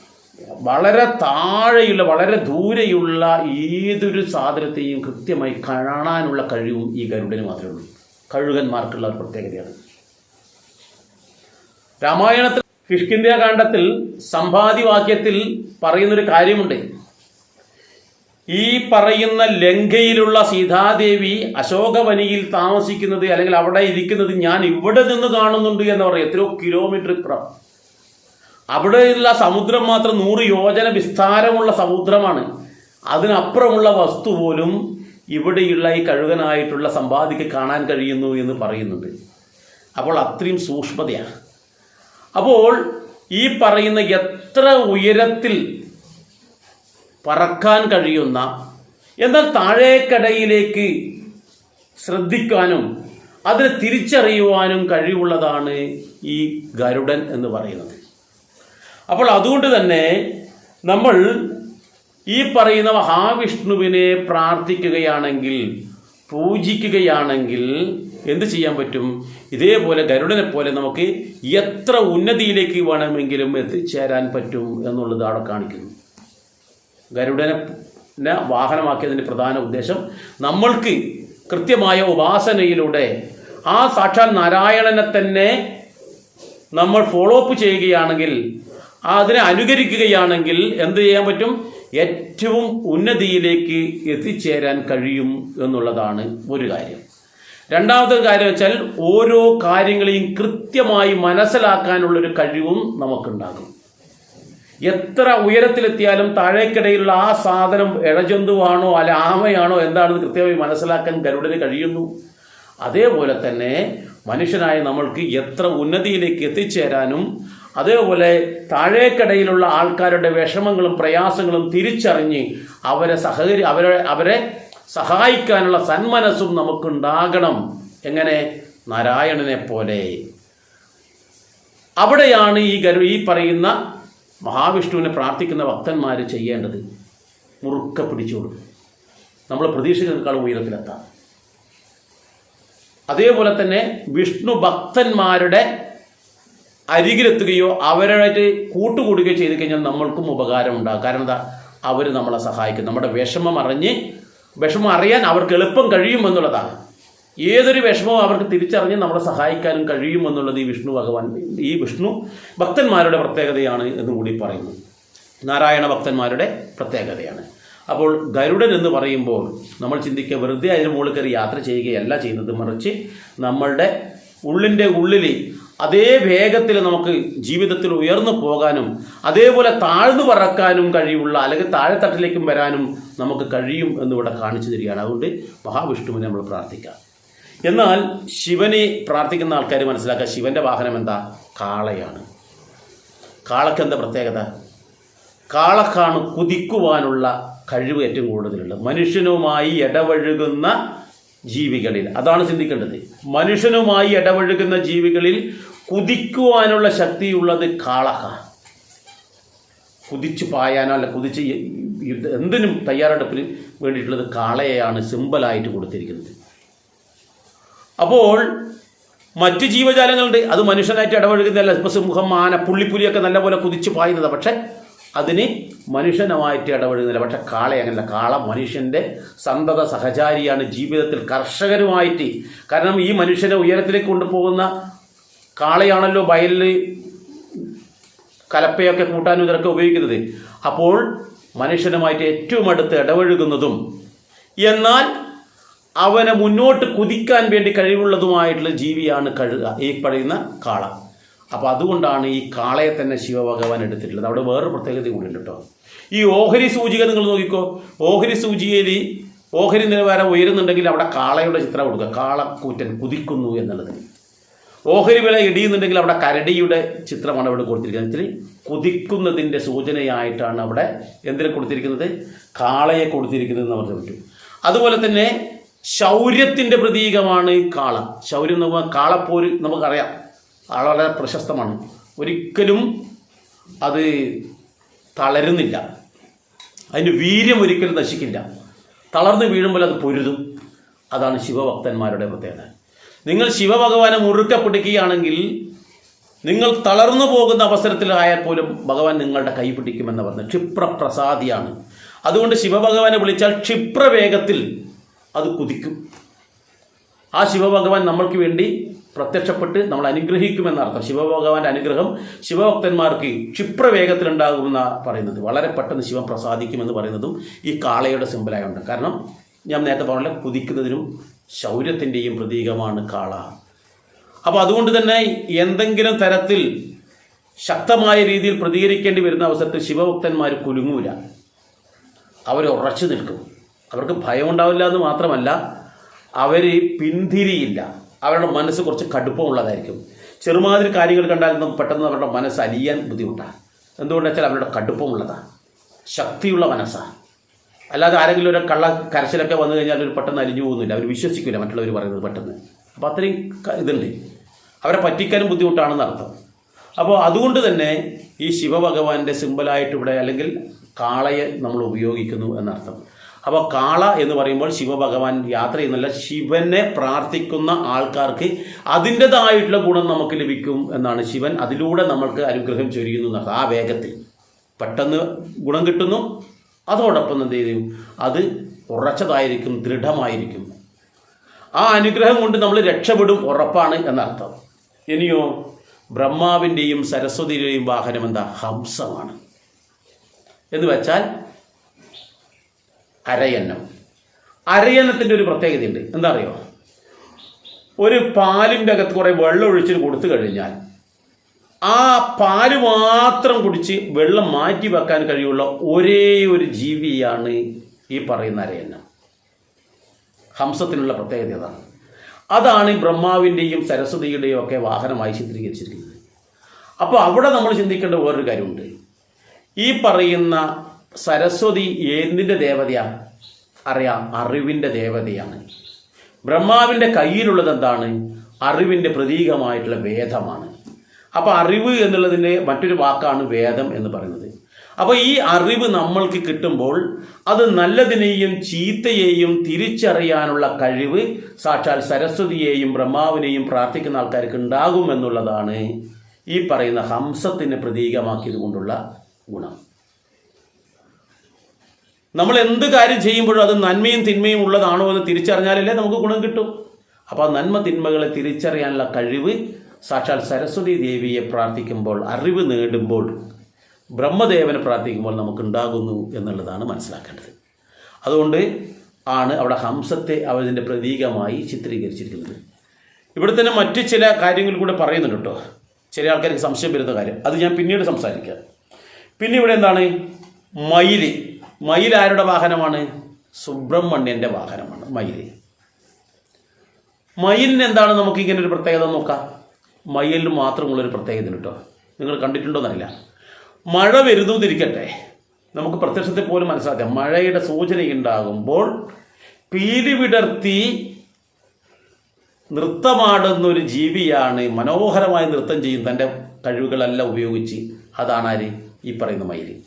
വളരെ താഴെയുള്ള വളരെ ദൂരെയുള്ള ഏതൊരു സാധനത്തെയും കൃത്യമായി കാണാനുള്ള കഴിവും ഈ ഗരുഡന് മാത്രമേ ഉള്ളൂ. കഴുകന്മാർക്കുള്ള ഒരു പ്രത്യേകതയാണ്. രാമായണത്തിൽ കിഷ്കിന്ത്യ കാണ്ഡത്തിൽ സമ്പാദിവാക്യത്തിൽ പറയുന്നൊരു കാര്യമുണ്ട്. ഈ പറയുന്ന ലങ്കയിലുള്ള സീതാദേവി അശോകവനിയിൽ താമസിക്കുന്നത് അല്ലെങ്കിൽ അവിടെ ഇരിക്കുന്നത് ഞാൻ ഇവിടെ നിന്ന് കാണുന്നുണ്ട് എന്ന് പറയും. എത്രയോ കിലോമീറ്റർ ഇപ്പുറം. അവിടെയുള്ള സമുദ്രം മാത്രം നൂറ് യോജന വിസ്താരമുള്ള സമുദ്രമാണ്. അതിനപ്പുറമുള്ള വസ്തു പോലും ഇവിടെയുള്ള ഈ കഴുകനായിട്ടുള്ള സമ്പാദിക്ക് കാണാൻ കഴിയുന്നു എന്ന് പറയുന്നുണ്ട്. അപ്പോൾ അത്രയും സൂക്ഷ്മതയാണ്. അപ്പോൾ ഈ പറയുന്ന എത്ര ഉയരത്തിൽ പറക്കാൻ കഴിയുന്ന എന്നാൽ താഴേക്കടയിലേക്ക് ശ്രദ്ധിക്കാനും അതിനെ തിരിച്ചറിയുവാനും കഴിവുള്ളതാണ് ഈ ഗരുഡൻ എന്ന് പറയുന്നത്. അപ്പോൾ അതുകൊണ്ട് തന്നെ നമ്മൾ ഈ പറയുന്ന മഹാവിഷ്ണുവിനെ പ്രാർത്ഥിക്കുകയാണെങ്കിൽ പൂജിക്കുകയാണെങ്കിൽ എന്ത് ചെയ്യാൻ പറ്റും? ഇതേപോലെ ഗരുഡനെ പോലെ നമുക്ക് എത്ര ഉന്നതിയിലേക്ക് വേണമെങ്കിലും എത്തിച്ചേരാൻ പറ്റും എന്നുള്ളത് അവിടെ കാണിക്കുന്നു. ഗരുഡനെ വാഹനമാക്കിയതിന്റെ പ്രധാന ഉദ്ദേശം നമ്മൾക്ക് കൃത്യമായ ഉപാസനയിലൂടെ ആ സാക്ഷാൽ നാരായണനെ തന്നെ നമ്മൾ ഫോളോ അപ്പ് ചെയ്യുകയാണെങ്കിൽ അതിനെ അനുകരിക്കുകയാണെങ്കിൽ എന്ത് ചെയ്യാൻ പറ്റും? ഏറ്റവും ഉന്നതിയിലേക്ക് എത്തിച്ചേരാൻ കഴിയും എന്നുള്ളതാണ് ഒരു കാര്യം. രണ്ടാമത്തെ കാര്യം വെച്ചാൽ ഓരോ കാര്യങ്ങളെയും കൃത്യമായി മനസ്സിലാക്കാനുള്ളൊരു കഴിവും നമുക്കുണ്ടാകും. എത്ര ഉയരത്തിലെത്തിയാലും താഴേക്കിടയിലുള്ള ആ സാധനം ഇഴജന്തുവാണോ അല്ല ആമയാണോ എന്താണെന്ന് കൃത്യമായി മനസ്സിലാക്കാൻ ഗരുഡന് കഴിയുന്നു. അതേപോലെ തന്നെ മനുഷ്യനായ നമ്മൾക്ക് എത്ര ഉന്നതിയിലേക്ക് എത്തിച്ചേരാനും അതേപോലെ താഴേക്കടയിലുള്ള ആൾക്കാരുടെ വിഷമങ്ങളും പ്രയാസങ്ങളും തിരിച്ചറിഞ്ഞ് അവരെ സഹകരി അവരെ അവരെ സഹായിക്കാനുള്ള സന്മനസ്സും നമുക്കുണ്ടാകണം. എങ്ങനെ? നാരായണനെ പോലെ. അവിടെയാണ് ഈ ഗരു ഈ പറയുന്ന മഹാവിഷ്ണുവിനെ പ്രാർത്ഥിക്കുന്ന ഭക്തന്മാർ ചെയ്യേണ്ടത്. മുറുക്ക പിടിച്ചുകൊടുക്കും നമ്മൾ പ്രതീക്ഷിക്കുന്നതിനേക്കാളും ഉയരത്തിലെത്താം. അതേപോലെ തന്നെ വിഷ്ണു ഭക്തന്മാരുടെ അരികിലെത്തുകയോ അവരുമായിട്ട് കൂട്ടുകൂടുകയോ ചെയ്തു കഴിഞ്ഞാൽ നമ്മൾക്കും ഉപകാരം ഉണ്ടാകും. കാരണം എന്താ? അവർ നമ്മളെ സഹായിക്കും. നമ്മുടെ വിഷമം അറിഞ്ഞ് വിഷമം അറിയാൻ അവർക്ക് എളുപ്പം കഴിയുമെന്നുള്ളതാണ് ഏതൊരു വിഷമവും അവർക്ക് തിരിച്ചറിഞ്ഞ് നമ്മളെ സഹായിക്കാനും കഴിയുമെന്നുള്ളത് ഈ വിഷ്ണു ഭഗവാൻ ഈ വിഷ്ണു ഭക്തന്മാരുടെ പ്രത്യേകതയാണ് എന്ന് കൂടി പറയുന്നു. നാരായണ ഭക്തന്മാരുടെ പ്രത്യേകതയാണ്. അപ്പോൾ ഗരുഡൻ എന്ന് പറയുമ്പോൾ നമ്മൾ ചിന്തിക്കുക വെറുതെ അതിന് മുകളിൽ കയറി യാത്ര ചെയ്യുകയല്ല ചെയ്യുന്നത്. മറിച്ച് നമ്മളുടെ ഉള്ളിന്റെ ഉള്ളിൽ അതേ വേഗത്തിൽ നമുക്ക് ജീവിതത്തിൽ ഉയർന്നു പോകാനും അതേപോലെ താഴ്ന്നു പറക്കാനും കഴിയുള്ള അല്ലെങ്കിൽ താഴെത്തട്ടിലേക്കും വരാനും നമുക്ക് കഴിയും എന്നിവിടെ കാണിച്ചു തരികയാണ്. അതുകൊണ്ട് മഹാവിഷ്ണുവിനെ നമ്മൾ പ്രാർത്ഥിക്കാം. എന്നാൽ ശിവനെ പ്രാർത്ഥിക്കുന്ന ആൾക്കാർ മനസ്സിലാക്കുക ശിവന്റെ വാഹനം എന്താ? കാളയാണ്. കാളയ്ക്ക് എന്താ പ്രത്യേകത? കാളക്കാണ് കുതിക്കുവാനുള്ള കഴിവ് ഏറ്റവും കൂടുതലുള്ളത്. മനുഷ്യനുമായി ഇടപഴകുന്ന ജീവികളിൽ അതാണ് ചിന്തിക്കേണ്ടത്. മനുഷ്യനുമായി ഇടപഴകുന്ന ജീവികളിൽ കുതിക്കുവാനുള്ള ശക്തിയുള്ളത് കാളഹ കുതിച്ചു പായാനോ അല്ല കുതിച്ച് എന്തിനും തയ്യാറെടുപ്പിന് വേണ്ടിയിട്ടുള്ളത് കാളയെയാണ് സിമ്പിളായിട്ട് കൊടുത്തിരിക്കുന്നത്. അപ്പോൾ മറ്റു ജീവജാലങ്ങളുണ്ട് അത് മനുഷ്യനായിട്ട് ഇടപഴകുന്നതല്ല ഇപ്പോൾ സിംഹം ആന പുള്ളിപ്പുലിയൊക്കെ നല്ലപോലെ കുതിച്ചു പായുന്നത്. പക്ഷേ അതിന് മനുഷ്യനുമായിട്ട് ഇടപഴകുന്നില്ല പക്ഷെ കാള അങ്ങനെയല്ല കാള മനുഷ്യന്റെ സന്തത സഹചാരിയാണ്. ജീവിതത്തിൽ കർഷകരുമായിട്ട്. കാരണം ഈ മനുഷ്യനെ ഉയരത്തിലേക്ക് കൊണ്ടുപോകുന്ന കാളയാണല്ലോ വയലിൽ കലപ്പയൊക്കെ കൂട്ടാനും ഇതൊക്കെ ഉപയോഗിക്കുന്നത്. അപ്പോൾ മനുഷ്യനുമായിട്ട് ഏറ്റവും അടുത്ത് ഇടപഴകുന്നതും എന്നാൽ അവനെ മുന്നോട്ട് കുതിക്കാൻ വേണ്ടി കഴിവുള്ളതുമായിട്ടുള്ള ജീവിയാണ് കഴുക ഈ പറയുന്ന കാള. അപ്പോൾ അതുകൊണ്ടാണ് ഈ കാളയെ തന്നെ ശിവഭഗവാൻ എടുത്തിട്ടുള്ളത്. അവിടെ വേറൊരു പ്രത്യേകത കൂടി ഉണ്ട് കേട്ടോ. ഈ ഓഹരി സൂചിക നിങ്ങൾ നോക്കിക്കോ. ഓഹരി സൂചികയിൽ ഓഹരി നിലവാരം ഉയരുന്നുണ്ടെങ്കിൽ അവിടെ കാളയുടെ ചിത്രം കൊടുക്കുക. കാളക്കൂറ്റൻ കുതിക്കുന്നു എന്നുള്ളത്. ഓഹരി വില ഇടിയുന്നുണ്ടെങ്കിൽ അവിടെ കരടിയുടെ ചിത്രമാണ് അവിടെ കൊടുത്തിരിക്കുന്നത്. ഇത്തിരി കുതിക്കുന്നതിന്റെ സൂചനയായിട്ടാണ് അവിടെ എന്തിനെ കൊടുത്തിരിക്കുന്നത്? കാളയെ കൊടുത്തിരിക്കുന്നത് എന്ന് പറഞ്ഞു പറ്റും അതുപോലെ തന്നെ ശൗര്യത്തിന്റെ പ്രതീകമാണ് കാള. ശൗര്യം പറഞ്ഞാൽ കാളപ്പോര് നമുക്കറിയാം. വളരെ പ്രശസ്തമാണ്. ഒരിക്കലും അത് തളരുന്നില്ല. അതിന്റെ വീര്യം ഒരിക്കലും നശിക്കില്ല. തളർന്ന് വീഴുമ്പോൾ അത് പൊരുതും. അതാണ് ശിവഭക്തന്മാരുടെ പ്രത്യേകത. നിങ്ങൾ ശിവഭഗവാനെ മുറുക്കെ പിടിക്കുകയാണെങ്കിൽ നിങ്ങൾ തളർന്നു പോകുന്ന അവസരത്തിലായാൽ പോലും ഭഗവാൻ നിങ്ങളുടെ കൈ പിടിക്കുമെന്ന് പറഞ്ഞു. ക്ഷിപ്രപ്രസാദിയാണ്. അതുകൊണ്ട് ശിവഭഗവാനെ വിളിച്ചാൽ ക്ഷിപ്രവേഗത്തിൽ അത് കുതിക്കും. ആ ശിവഭഗവാൻ നമ്മൾക്ക് വേണ്ടി പ്രത്യക്ഷപ്പെട്ട് നമ്മൾ അനുഗ്രഹിക്കുമെന്നർത്ഥം ശിവഭഗവാന്റെ അനുഗ്രഹം ശിവഭക്തന്മാർക്ക് ക്ഷിപ്രവേഗത്തിലുണ്ടാകുമെന്ന പറയുന്നത്. വളരെ പെട്ടെന്ന് ശിവം പ്രസാദിക്കുമെന്ന് പറയുന്നതും ഈ കാളയുടെ സിമ്പിളായുണ്ട് കാരണം ഞാൻ നേരത്തെ പറഞ്ഞില്ല കുതിക്കുന്നതിനും ശൗര്യത്തിന്റെയും പ്രതീകമാണ് കാള. അപ്പോൾ അതുകൊണ്ട് തന്നെ എന്തെങ്കിലും തരത്തിൽ ശക്തമായ രീതിയിൽ പ്രതികരിക്കേണ്ടി വരുന്ന അവസരത്തിൽ ശിവഭക്തന്മാർ കുലുങ്ങൂല. അവർ ഉറച്ചു നിൽക്കും. അവർക്ക് ഭയം ഉണ്ടാവില്ല എന്ന് മാത്രമല്ല അവർ പിന്തിരിയില്ല. അവരുടെ മനസ്സ് കുറച്ച് കടുപ്പമുള്ളതായിരിക്കും. ചെറുമാതിരി കാര്യങ്ങൾ കണ്ടാൽ പെട്ടെന്ന് അവരുടെ മനസ്സ് അലിയാൻ ബുദ്ധിമുട്ടാണ് എന്തുകൊണ്ടെന്ന് വെച്ചാൽ അവരുടെ കടുപ്പമുള്ളതാണ് ശക്തിയുള്ള മനസ്സാണ് അല്ലാതെ ആരെങ്കിലും ഒരു കള്ള കരച്ചിലൊക്കെ വന്നു കഴിഞ്ഞാൽ ഒരു പെട്ടെന്ന് അലിഞ്ഞു പോകുന്നില്ല. അവർ വിശ്വസിക്കില്ല മറ്റുള്ളവർ പറയുന്നത് പെട്ടെന്ന്. അപ്പോൾ അത്രയും ഇതുണ്ട്. അവരെ പറ്റിക്കാനും ബുദ്ധിമുട്ടാണെന്ന് അർത്ഥം. അപ്പോൾ അതുകൊണ്ട് തന്നെ ഈ ശിവഭഗവാന്റെ സിമ്പലായിട്ട് ഇവിടെ അല്ലെങ്കിൽ കാളയെ നമ്മൾ ഉപയോഗിക്കുന്നു എന്നർത്ഥം. അപ്പോൾ കാള എന്ന് പറയുമ്പോൾ ശിവഭഗവാൻ യാത്ര ചെയ്യുന്നില്ല ശിവനെ പ്രാർത്ഥിക്കുന്ന ആൾക്കാർക്ക് അതിന്റെതായിട്ടുള്ള ഗുണം നമുക്ക് ലഭിക്കും എന്നാണ് ശിവൻ അതിലൂടെ നമ്മൾക്ക് അനുഗ്രഹം ചൊരിയുന്നു ആ വേഗത്തിൽ. പെട്ടെന്ന് ഗുണം കിട്ടുന്നു അതോടൊപ്പം എന്ത് ചെയ്യും? അത് ഉറച്ചതായിരിക്കും ദൃഢമായിരിക്കും. ആ അനുഗ്രഹം കൊണ്ട് നമ്മൾ രക്ഷപ്പെടും ഉറപ്പാണ് എന്നർത്ഥം. ഇനിയോ ബ്രഹ്മാവിന്റെയും സരസ്വതിയുടെയും വാഹനം എന്താ? ഹംസമാണ്. എന്ന് വെച്ചാൽ അരയന്നം. അരയന്നത്തിന്റെ ഒരു പ്രത്യേകതയുണ്ട്. എന്താ അറിയോ? ഒരു പാലിന്റെ അകത്ത് കുറേ വെള്ളം ഒഴിച്ചിട്ട് കൊടുത്തു കഴിഞ്ഞാൽ ആ പാൽ മാത്രം കുടിച്ച് വെള്ളം മാറ്റി വെക്കാൻ കഴിയുള്ള ഒരേ ഒരു ജീവിയാണ് ഈ പറയുന്ന അരയന്നം. ഹംസത്തിനുള്ള പ്രത്യേകത അതാണ്. അതാണ് ബ്രഹ്മാവിന്റെയും സരസ്വതിയുടെയും ഒക്കെ വാഹനമായി ചിത്രീകരിച്ചിരിക്കുന്നത് അപ്പോൾ അവിടെ നമ്മൾ ചിന്തിക്കേണ്ട വേറൊരു കാര്യമുണ്ട്. ഈ പറയുന്ന സരസ്വതി എന്തിന്റെ ദേവതയാണ് അറിയാം അറിവിന്റെ ദേവതയാണ്. ബ്രഹ്മാവിന്റെ കയ്യിലുള്ളത് എന്താണ്? അറിവിന്റെ പ്രതീകമായിട്ടുള്ള വേദമാണ്. അപ്പോൾ അറിവ് എന്നുള്ളതിന്റെ മറ്റൊരു വാക്കാണ് വേദം എന്ന് പറയുന്നത്. അപ്പോൾ ഈ അറിവ് നമ്മൾക്ക് കിട്ടുമ്പോൾ അത് നല്ലതിനെയും ചീത്തയെയും തിരിച്ചറിയാനുള്ള കഴിവ് സാക്ഷാൽ സരസ്വതിയെയും ബ്രഹ്മാവിനെയും പ്രാർത്ഥിക്കുന്ന ആൾക്കാർക്ക് ഉണ്ടാകും എന്നുള്ളതാണ് ഈ പറയുന്ന ഹംസത്തിന് പ്രതീകമാക്കിയത് കൊണ്ടുള്ള ഗുണം. നമ്മൾ എന്ത് കാര്യം ചെയ്യുമ്പോഴും അത് നന്മയും തിന്മയും ഉള്ളതാണോ എന്ന് തിരിച്ചറിഞ്ഞാലല്ലേ നമുക്ക് ഗുണം കിട്ടും. അപ്പോൾ നന്മ തിന്മകളെ തിരിച്ചറിയാനുള്ള കഴിവ് സാക്ഷാൽ സരസ്വതി ദേവിയെ പ്രാർത്ഥിക്കുമ്പോൾ അറിവ് നേടുമ്പോൾ ബ്രഹ്മദേവനെ പ്രാർത്ഥിക്കുമ്പോൾ നമുക്കുണ്ടാകുന്നു എന്നുള്ളതാണ് മനസ്സിലാക്കേണ്ടത്. അതുകൊണ്ട് ആണ് അവിടെ ഹംസത്തെ അവതിന്റെ പ്രതീകമായി ചിത്രീകരിച്ചിരിക്കുന്നത്. ഇവിടെ തന്നെ മറ്റ് ചില കാര്യങ്ങൾ കൂടെ പറയുന്നുണ്ട് കേട്ടോ. ചില ആൾക്കാർക്ക് സംശയം വരുന്ന കാര്യം. അത് ഞാൻ പിന്നീട് സംസാരിക്കാം. പിന്നെ ഇവിടെ എന്താണ്? മയിൽ മയിൽ ആരുടെ വാഹനമാണ്? സുബ്രഹ്മണ്യന്റെ വാഹനമാണ്. മയിൽ മയിലിന് എന്താണ് നമുക്കിങ്ങനെ ഒരു പ്രത്യേകത നോക്കാം? മയിലിന് മാത്രമുള്ളൊരു പ്രത്യേകത കേട്ടോ. നിങ്ങൾ കണ്ടിട്ടുണ്ടോന്നറിയില്ല മഴ വരുന്നതിരിക്കട്ടെ. നമുക്ക് പ്രത്യക്ഷത്തെ പോലും മനസ്സിലാക്കാം. മഴയുടെ സൂചനയുണ്ടാകുമ്പോൾ പീലി വിടർത്തി നൃത്തമാടുന്ന ഒരു ജീവിയാണ് മനോഹരമായി നൃത്തം ചെയ്യും. തന്റെ കഴിവുകളെല്ലാം ഉപയോഗിച്ച് അതാണ് ആര്? ഈ പറയുന്ന മയിൽ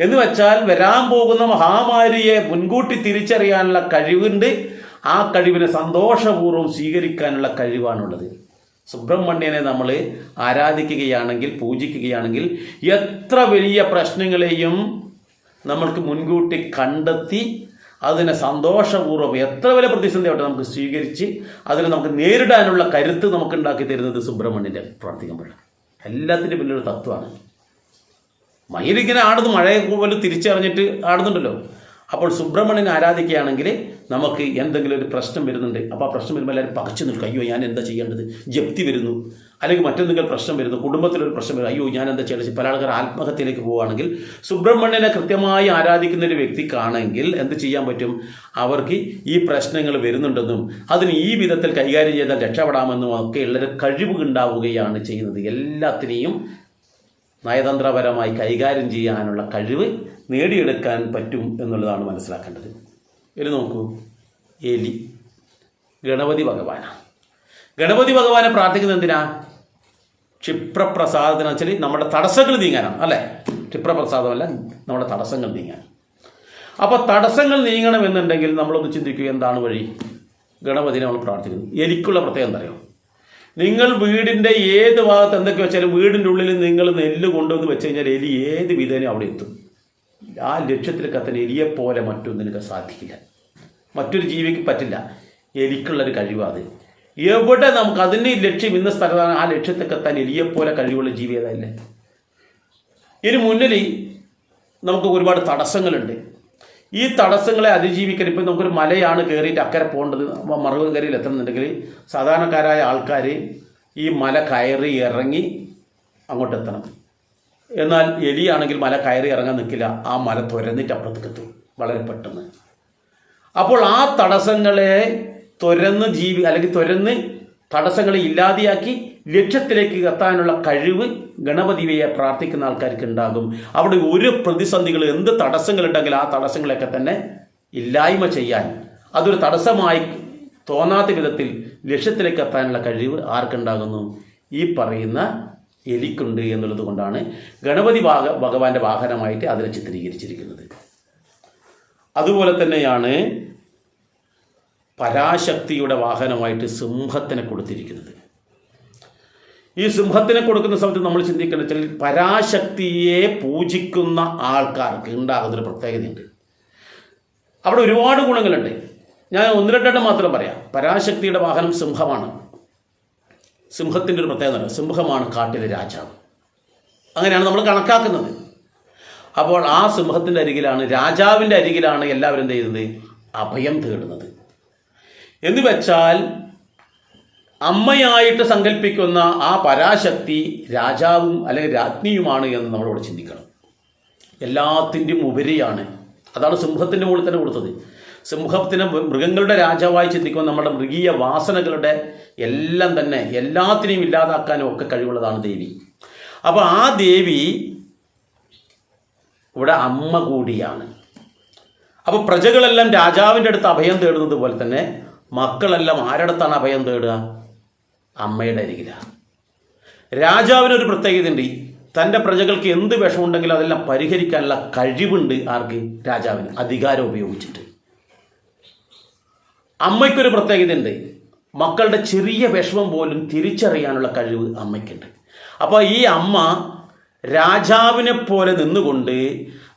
എന്ന് വെച്ചാൽ വരാൻ പോകുന്ന മഹാമാരിയെ മുൻകൂട്ടി തിരിച്ചറിയാനുള്ള കഴിവുണ്ട്. ആ കഴിവിനെ സന്തോഷപൂർവം സ്വീകരിക്കാനുള്ള കഴിവാണുള്ളത്. സുബ്രഹ്മണ്യനെ നമ്മൾ ആരാധിക്കുകയാണെങ്കിൽ പൂജിക്കുകയാണെങ്കിൽ എത്ര വലിയ പ്രശ്നങ്ങളെയും നമ്മൾക്ക് മുൻകൂട്ടി കണ്ടെത്തി അതിനെ സന്തോഷപൂർവം എത്ര വലിയ പ്രതിസന്ധി ആവട്ടെ നമുക്ക് സ്വീകരിച്ച് അതിനെ നമുക്ക് നേരിടാനുള്ള കരുത്ത് നമുക്ക് ഉണ്ടാക്കി തരുന്നത് സുബ്രഹ്മണ്യന്റെ പ്രാർത്ഥിക്കുമ്പോഴാണ്. എല്ലാത്തിന്റെ പിന്നിലൊരു തത്വമാണ്. മയിലിങ്ങനെ ആടുന്നു മഴയെ പോലും തിരിച്ചറിഞ്ഞിട്ട് ആടുന്നുണ്ടല്ലോ. അപ്പോൾ സുബ്രഹ്മണ്യനെ ആരാധിക്കുകയാണെങ്കിൽ നമുക്ക് എന്തെങ്കിലും ഒരു പ്രശ്നം വരുന്നുണ്ട് അപ്പോൾ ആ പ്രശ്നം വരുമ്പോൾ എല്ലാവരും പകച്ചു നിൽക്കും. അയ്യോ ഞാൻ എന്താ ചെയ്യേണ്ടത്? ജപ്തി വരുന്നു. അല്ലെങ്കിൽ മറ്റെന്തെങ്കിലും പ്രശ്നം വരുന്നു. കുടുംബത്തിലൊരു പ്രശ്നം വരുന്നു. അയ്യോ ഞാൻ എന്താ ചെയ്യേണ്ടത്? പല ആൾക്കാർ ആത്മഹത്യയിലേക്ക് പോവുകയാണെങ്കിൽ സുബ്രഹ്മണ്യനെ കൃത്യമായി ആരാധിക്കുന്ന ഒരു വ്യക്തിക്കാണെങ്കിൽ എന്ത് ചെയ്യാൻ പറ്റും? അവർക്ക് ഈ പ്രശ്നങ്ങൾ വരുന്നുണ്ടെന്നും അതിന് ഈ വിധത്തിൽ കൈകാര്യം ചെയ്താൽ രക്ഷപ്പെടാമെന്നും ഒക്കെ ഉള്ളൊരു കഴിവ് ഉണ്ടാവുകയാണ് ചെയ്യുന്നത്. എല്ലാത്തിനെയും നയതന്ത്രപരമായി കൈകാര്യം ചെയ്യാനുള്ള കഴിവ് നേടിയെടുക്കാൻ പറ്റും എന്നുള്ളതാണ് മനസ്സിലാക്കേണ്ടത്. ഇനി നോക്കൂ. എലി. ഗണപതി ഭഗവാനാണ് ഗണപതി ഭഗവാനെ പ്രാർത്ഥിക്കുന്നത് എന്തിനാ? ക്ഷിപ്രപ്രസാദത്തിന് വെച്ചാൽ നമ്മുടെ തടസ്സങ്ങൾ നീങ്ങാനാണ് അല്ലേ? ക്ഷിപ്രപ്രസാദമല്ല നമ്മുടെ തടസ്സങ്ങൾ നീങ്ങാൻ. അപ്പോൾ തടസ്സങ്ങൾ നീങ്ങണമെന്നുണ്ടെങ്കിൽ നമ്മളൊന്ന് ചിന്തിക്കുക എന്താണ് വഴി? ഗണപതിനെ നമ്മൾ പ്രാർത്ഥിക്കുന്നു. എലിക്കുള്ള പ്രത്യേകം എന്തറിയോ നിങ്ങൾ വീടിന്റെ ഏത് ഭാഗത്ത് എന്തൊക്കെ വെച്ചാലും വീടിന്റെ ഉള്ളിൽ നിങ്ങൾ നെല്ല് കൊണ്ടുവന്ന് വെച്ച് കഴിഞ്ഞാൽ എലി ഏത് വിധേനയും അവിടെ എത്തും. ആ ലക്ഷ്യത്തിലേക്ക് എത്താൻ എലിയെപ്പോലെ മറ്റൊന്നിനൊക്കെ സാധിക്കില്ല. മറ്റൊരു ജീവിക്ക് പറ്റില്ല. എലിക്കുള്ളൊരു കഴിവാണ് അത്. എവിടെ നമുക്ക് അതിന് ലക്ഷ്യം ഇന്ന സ്ഥലത്താണ് ആ ലക്ഷ്യത്തേക്ക് എത്താൻ എലിയെപ്പോലെ കഴിവുള്ള ജീവി ഏതായില്ലേ ഇതിന് മുന്നിൽ നമുക്ക് ഒരുപാട് തടസ്സങ്ങളുണ്ട്. ഈ തടസ്സങ്ങളെ അതിജീവിക്കാൻ ഇപ്പം നമുക്കൊരു മലയാണ് കയറിയിട്ട് അക്കരെ പോകേണ്ടത്. മറുകരയിൽ എത്തണമെന്നുണ്ടെങ്കിൽ സാധാരണക്കാരായ ആൾക്കാർ ഈ മല കയറി ഇറങ്ങി അങ്ങോട്ട് എത്തണം എന്നാൽ എലിയാണെങ്കിൽ മല കയറി ഇറങ്ങാൻ നിൽക്കില്ല. ആ മല തുരന്നിട്ട് അപ്പുറത്തേക്ക് എത്തും വളരെ പെട്ടെന്ന്. അപ്പോൾ ആ തടസ്സങ്ങളെ തുരന്ന് ജീവി അല്ലെങ്കിൽ തുരന്ന് തടസ്സങ്ങളെ ഇല്ലാതെയാക്കി ലക്ഷ്യത്തിലേക്ക് എത്താനുള്ള കഴിവ് ഗണപതിയെ പ്രാർത്ഥിക്കുന്ന ആൾക്കാർക്ക് ഉണ്ടാകും. അവിടെ ഒരു പ്രതിസന്ധികൾ എന്ത് തടസ്സങ്ങളുണ്ടെങ്കിൽ ആ തടസ്സങ്ങളൊക്കെ തന്നെ ഇല്ലായ്മ ചെയ്യാൻ. അതൊരു തടസ്സമായി തോന്നാത്ത വിധത്തിൽ ലക്ഷ്യത്തിലേക്ക് എത്താനുള്ള കഴിവ് ആർക്കുണ്ടാകുന്നു? ഈ പറയുന്ന എലിക്കുണ്ട് എന്നുള്ളത് കൊണ്ടാണ് ഗണപതി ഭാഗ ഭഗവാന്റെ വാഹനമായിട്ട് അതിനെ ചിത്രീകരിച്ചിരിക്കുന്നത്. അതുപോലെ തന്നെയാണ് പരാശക്തിയുടെ വാഹനമായിട്ട് സിംഹത്തിനെ കൊടുത്തിരിക്കുന്നത്. ഈ സിംഹത്തിനെ കൊടുക്കുന്ന സമയത്ത് നമ്മൾ ചിന്തിക്കേണ്ട വെച്ചാൽ പരാശക്തിയെ പൂജിക്കുന്ന ആൾക്കാർക്ക് ഉണ്ടാകുന്നൊരു പ്രത്യേകതയുണ്ട്. അവിടെ ഒരുപാട് ഗുണങ്ങളുണ്ട്. ഞാൻ ഒന്ന് രണ്ടെണ്ണം മാത്രം പറയാം. പരാശക്തിയുടെ വാഹനം സിംഹമാണ്. സിംഹത്തിന്റെ ഒരു പ്രത്യേകത സിംഹമാണ് കാട്ടിലെ രാജാവ്. അങ്ങനെയാണ് നമ്മൾ കണക്കാക്കുന്നത്. അപ്പോൾ ആ സിംഹത്തിന്റെ അരികിലാണ് രാജാവിന്റെ അരികിലാണ് എല്ലാവരും എന്ത് ചെയ്യുന്നത്? അഭയം തേടുന്നത്. എന്ന് വെച്ചാൽ അമ്മയായിട്ട് സങ്കല്പിക്കുന്ന ആ പരാശക്തി രാജാവും അല്ലെങ്കിൽ രാജ്ഞിയുമാണ് എന്ന് നമ്മളിവിടെ ചിന്തിക്കണം. എല്ലാത്തിന്റെയും ഉപരിയാണ്. അതാണ് സിംഹത്തിന്റെ മുകളിൽ തന്നെ കൊടുത്തത്. സിംഹത്തിന് മൃഗങ്ങളുടെ രാജാവായി ചിന്തിക്കുമ്പോൾ നമ്മുടെ മൃഗീയ വാസനകളുടെ എല്ലാം തന്നെ എല്ലാത്തിനെയും ഇല്ലാതാക്കാനും ഒക്കെ കഴിവുള്ളതാണ് ദേവി. അപ്പോൾ ആ ദേവി ഇവിടെ അമ്മ കൂടിയാണ്. അപ്പോൾ പ്രജകളെല്ലാം രാജാവിന്റെ അടുത്ത് അഭയം തേടുന്നത് പോലെ തന്നെ മക്കളെല്ലാം ആരടുത്താണ് അഭയം തേടുക? അമ്മയുടെ അരികിലാണ് രാജാവിനൊരു പ്രത്യേകതയുണ്ട്. തന്റെ പ്രജകൾക്ക് എന്ത് വിഷമുണ്ടെങ്കിലും അതെല്ലാം പരിഹരിക്കാനുള്ള കഴിവുണ്ട് ആർക്ക്? രാജാവിന്. അധികാരം ഉപയോഗിച്ചിട്ട്. അമ്മയ്ക്കൊരു പ്രത്യേകതയുണ്ട്. മക്കളുടെ ചെറിയ വിഷമം പോലും തിരിച്ചറിയാനുള്ള കഴിവ് അമ്മയ്ക്കുണ്ട്. അപ്പോൾ ഈ അമ്മ രാജാവിനെ പോലെ നിന്നുകൊണ്ട്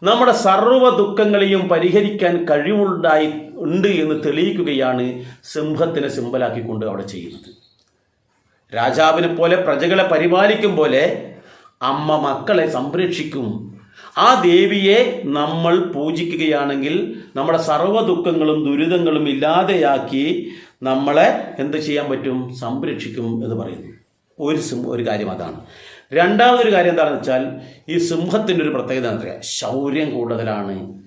നമ്മുടെ സർവ ദുഃഖങ്ങളെയും പരിഹരിക്കാൻ കഴിവുണ്ടായി ഉണ്ട് എന്ന് തെളിയിക്കുകയാണ് സിംഹത്തിനെ സിമ്പലാക്കിക്കൊണ്ട് അവിടെ ചെയ്യുന്നത്. രാജാവിനെ പോലെ പ്രജകളെ പരിപാലിക്കും പോലെ അമ്മ മക്കളെ സംരക്ഷിക്കും. ആ ദേവിയെ നമ്മൾ പൂജിക്കുകയാണെങ്കിൽ നമ്മുടെ സർവ ദുഃഖങ്ങളും ദുരിതങ്ങളും ഇല്ലാതെയാക്കി നമ്മളെ എന്ത് ചെയ്യാൻ പറ്റും? സംരക്ഷിക്കും എന്ന് പറയുന്നു. ഒരു സിംഹ ഒരു കാര്യം അതാണ്. രണ്ടാമതൊരു കാര്യം എന്താണെന്ന് വെച്ചാൽ ഈ സിംഹത്തിന്റെ ഒരു പ്രത്യേകത എന്താ പറയുക ശൗര്യം കൂടുതലാണ്.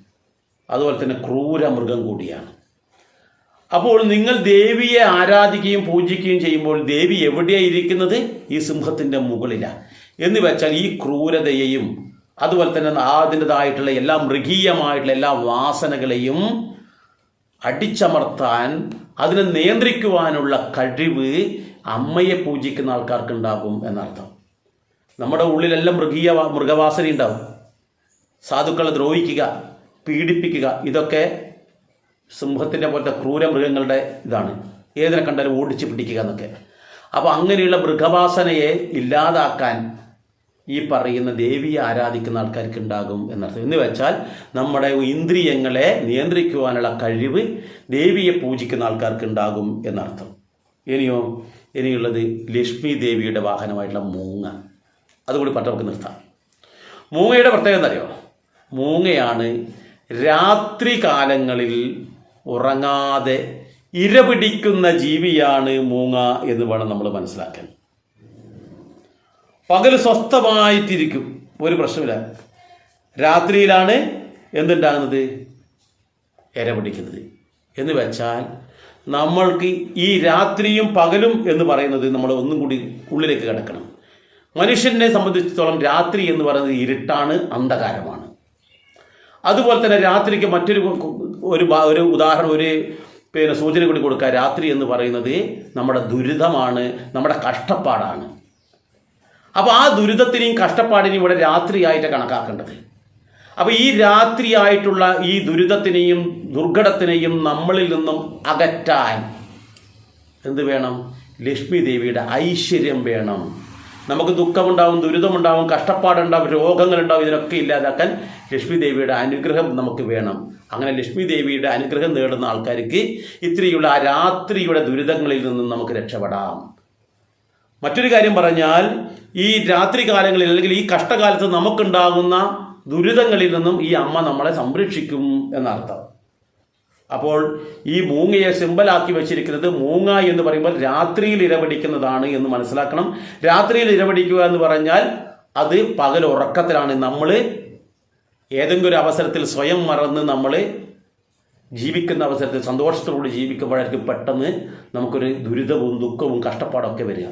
അതുപോലെ തന്നെ ക്രൂര മൃഗം കൂടിയാണ്. അപ്പോൾ നിങ്ങൾ ദേവിയെ ആരാധിക്കുകയും പൂജിക്കുകയും ചെയ്യുമ്പോൾ ദേവി എവിടെയാണ് ഇരിക്കുന്നത്? ഈ സിംഹത്തിന്റെ മുകളിലാണ് എന്ന് വെച്ചാൽ ഈ ക്രൂരതയെയും അതുപോലെ തന്നെ അതിന്റെതായിട്ടുള്ള എല്ലാ മൃഗീയമായിട്ടുള്ള എല്ലാ വാസനകളെയും അടിച്ചമർത്താൻ അതിനെ നിയന്ത്രിക്കുവാനുള്ള കഴിവ് അമ്മയെ പൂജിക്കുന്ന ആൾക്കാർക്കുണ്ടാകും എന്നർത്ഥം. നമ്മുടെ ഉള്ളിലെല്ലാം മൃഗീയ മൃഗവാസന ഉണ്ടാവും. സാധുക്കളെ ദ്രോഹിക്കുക പീഡിപ്പിക്കുക ഇതൊക്കെ സിംഹത്തിന്റെ പോലത്തെ ക്രൂര മൃഗങ്ങളുടെ ഇതാണ്. ഏതിനെ കണ്ടാലും ഓടിച്ച് പിടിക്കുക എന്നൊക്കെ. അപ്പോൾ അങ്ങനെയുള്ള മൃഗവാസനയെ ഇല്ലാതാക്കാൻ ഈ പറയുന്ന ദേവിയെ ആരാധിക്കുന്ന ആൾക്കാർക്ക് ഉണ്ടാകും എന്നർത്ഥം. എന്ന് വെച്ചാൽ നമ്മുടെ ഇന്ദ്രിയങ്ങളെ നിയന്ത്രിക്കുവാനുള്ള കഴിവ് ദേവിയെ പൂജിക്കുന്ന ആൾക്കാർക്ക് ഉണ്ടാകും എന്നർത്ഥം. ഇനിയോ ഇനിയുള്ളത് ലക്ഷ്മി ദേവിയുടെ വാഹനമായിട്ടുള്ള മൂങ്ങ. അതുകൂടി നമുക്ക് നിർത്താം. മൂങ്ങയുടെ പ്രത്യേകത എന്തറിയോ മൂങ്ങയാണ് രാത്രി കാലങ്ങളിൽ ഉറങ്ങാതെ ഇരപിടിക്കുന്ന ജീവിയാണ് മൂങ്ങ എന്ന് വേണം നമ്മൾ മനസ്സിലാക്കാൻ. പകൽ സ്വസ്ഥമായിട്ടിരിക്കും. ഒരു പ്രശ്നമില്ല. രാത്രിയിലാണ് എന്തുണ്ടാകുന്നത്? ഇര പിടിക്കുന്നത്. എന്ന് വെച്ചാൽ നമ്മൾക്ക് ഈ രാത്രിയും പകലും എന്ന് പറയുന്നത് നമ്മൾ ഒന്നും കൂടി ഉള്ളിലേക്ക് കിടക്കണം. മനുഷ്യനെ സംബന്ധിച്ചിടത്തോളം രാത്രി എന്ന് പറയുന്നത് ഇരുട്ടാണ് അന്ധകാരമാണ്. അതുപോലെ തന്നെ രാത്രിക്ക് മറ്റൊരു ഒരു ഒരു ഉദാഹരണം ഒരു പിന്നെ സൂചന കൂടി കൊടുക്കുക രാത്രി എന്ന് പറയുന്നത് നമ്മുടെ ദുരിതമാണ് നമ്മുടെ കഷ്ടപ്പാടാണ്. അപ്പോൾ ആ ദുരിതത്തിനെയും കഷ്ടപ്പാടിനെയും ഇവിടെ രാത്രിയായിട്ട് കണക്കാക്കേണ്ടത്. അപ്പോൾ ഈ രാത്രിയായിട്ടുള്ള ഈ ദുരിതത്തിനെയും ദുർഘടത്തിനെയും നമ്മളിൽ നിന്നും അകറ്റാൻ എന്ത് വേണം? ലക്ഷ്മി ദേവിയുടെ ഐശ്വര്യം വേണം. നമുക്ക് ദുഃഖമുണ്ടാവും ദുരിതമുണ്ടാവും കഷ്ടപ്പാടുണ്ടാവും രോഗങ്ങളുണ്ടാവും ഇതിനൊക്കെ ഇല്ലാതാക്കാൻ ലക്ഷ്മി ദേവിയുടെ അനുഗ്രഹം നമുക്ക് വേണം. അങ്ങനെ ലക്ഷ്മി ദേവിയുടെ അനുഗ്രഹം നേടുന്ന ആൾക്കാർക്ക് ഇത്രയുള്ള ആ രാത്രിയുടെ ദുരിതങ്ങളിൽ നിന്നും നമുക്ക് രക്ഷപ്പെടാം. മറ്റൊരു കാര്യം പറഞ്ഞാൽ ഈ രാത്രി കാലങ്ങളിൽ അല്ലെങ്കിൽ ഈ കഷ്ടകാലത്ത് നമുക്കുണ്ടാകുന്ന ദുരിതങ്ങളിൽ നിന്നും ഈ അമ്മ നമ്മളെ സംരക്ഷിക്കും എന്നർത്ഥം. അപ്പോൾ ഈ മൂങ്ങയെ സിമ്പലാക്കി വെച്ചിരിക്കുന്നത് മൂങ്ങ എന്ന് പറയുമ്പോൾ രാത്രിയിൽ ഇരപിടിക്കുന്നതാണ് എന്ന് മനസ്സിലാക്കണം. രാത്രിയിൽ ഇരപിടിക്കുക എന്ന് പറഞ്ഞാൽ അത് പകൽ ഉറക്കത്തിലാണ് നമ്മൾ ഏതെങ്കിലും ഒരു അവസരത്തിൽ സ്വയം മറന്ന് നമ്മൾ ജീവിക്കുന്ന അവസരത്തിൽ സന്തോഷത്തോടുകൂടി ജീവിക്കുമ്പോഴായിരിക്കും പെട്ടെന്ന് നമുക്കൊരു ദുരിതവും ദുഃഖവും കഷ്ടപ്പാടൊക്കെ വരിക.